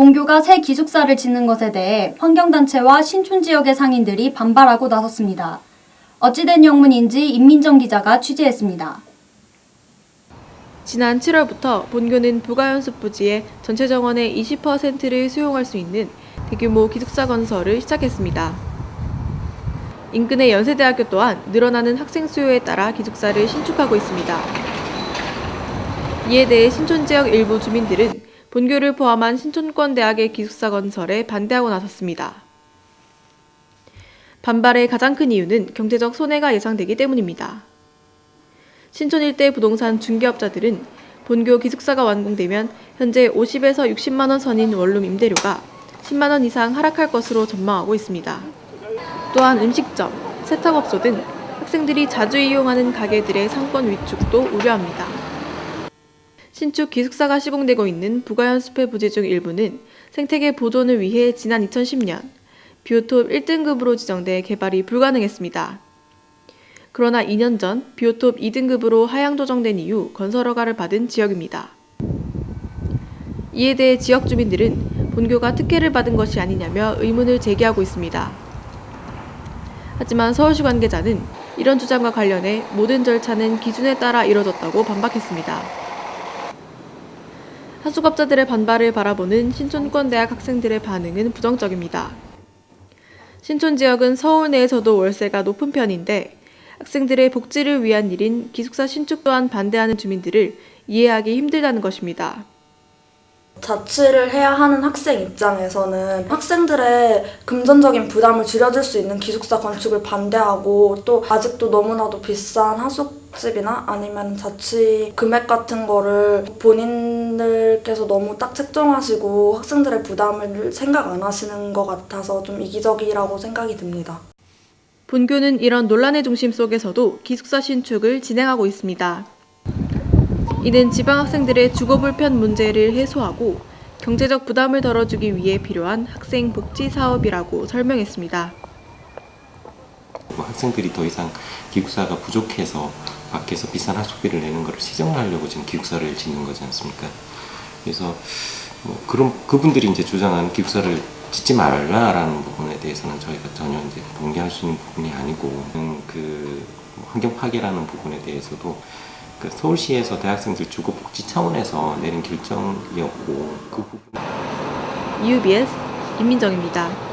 본교가 새 기숙사를 짓는 것에 대해 환경단체와 신촌 지역의 상인들이 반발하고 나섰습니다. 어찌된 영문인지 임민정 기자가 취재했습니다. 지난 7월부터 본교는 부가연습 부지의 전체 정원의 20%를 수용할 수 있는 대규모 기숙사 건설을 시작했습니다. 인근의 연세대학교 또한 늘어나는 학생 수요에 따라 기숙사를 신축하고 있습니다. 이에 대해 신촌 지역 일부 주민들은 본교를 포함한 신촌권 대학의 기숙사 건설에 반대하고 나섰습니다. 반발의 가장 큰 이유는 경제적 손해가 예상되기 때문입니다. 신촌 일대 부동산 중개업자들은 본교 기숙사가 완공되면 현재 50에서 60만 원 선인 원룸 임대료가 10만 원 이상 하락할 것으로 전망하고 있습니다. 또한 음식점, 세탁업소 등 학생들이 자주 이용하는 가게들의 상권 위축도 우려합니다. 신축 기숙사가 시공되고 있는 부가연습회 부지 중 일부는 생태계 보존을 위해 지난 2010년 비오톱 1등급으로 지정돼 개발이 불가능했습니다. 그러나 2년 전 비오톱 2등급으로 하향 조정된 이후 건설 허가를 받은 지역입니다. 이에 대해 지역 주민들은 본교가 특혜를 받은 것이 아니냐며 의문을 제기하고 있습니다. 하지만 서울시 관계자는 이런 주장과 관련해 모든 절차는 기준에 따라 이뤄졌다고 반박했습니다. 하수급자들의 반발을 바라보는 신촌권 대학 학생들의 반응은 부정적입니다. 신촌 지역은 서울 내에서도 월세가 높은 편인데 학생들의 복지를 위한 일인 기숙사 신축 또한 반대하는 주민들을 이해하기 힘들다는 것입니다. 자취를 해야 하는 학생 입장에서는 학생들의 금전적인 부담을 줄여줄 수 있는 기숙사 건축을 반대하고 또 아직도 너무나도 비싼 하숙 집이나 아니면 자취 금액 같은 거를 본인들께서 너무 딱 책정하시고 학생들의 부담을 생각 안 하시는 것 같아서 좀 이기적이라고 생각이 듭니다. 본교는 이런 논란의 중심 속에서도 기숙사 신축을 진행하고 있습니다. 이는 지방 학생들의 주거 불편 문제를 해소하고 경제적 부담을 덜어주기 위해 필요한 학생 복지 사업이라고 설명했습니다. 뭐 학생들이 더 이상 기숙사가 부족해서 밖에서 비싼 학습비를 내는 것을 시정하려고 지금 기숙사를 짓는 거지 않습니까? 그래서 뭐 그런 그분들이 이제 주장하는 기숙사를 짓지 말라라는 부분에 대해서는 저희가 전혀 이제 동의할 수 있는 부분이 아니고 음, 그 환경 파괴라는 부분에 대해서도 그 서울시에서 대학생들 주거 복지 차원에서 내린 결정이었고 그 부분 UBS 임민정입니다.